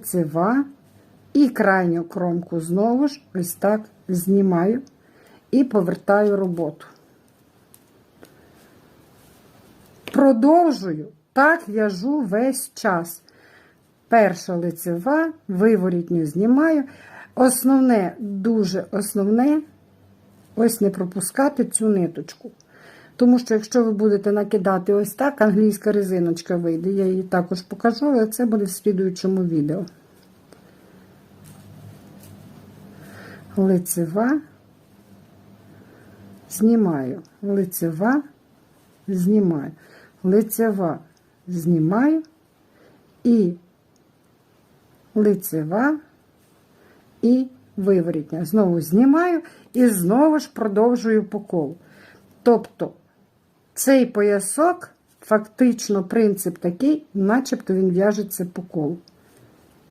лицева і крайню кромку знову ж ось так знімаю і повертаю роботу. Продовжую, так в'яжу весь час. Перша лицева, виворітню знімаю. Основне, дуже основне, ось не пропускати цю ниточку. Тому що, якщо ви будете накидати ось так, англійська резиночка вийде. Я її також покажу, але це буде в слідуючому відео. Лицева, знімаю, лицева, знімаю, лицева, знімаю і лицева і виворітня. Знову знімаю і знову ж продовжую по колу. Тобто цей поясок, фактично, принцип такий, начебто він в'яжеться по колу.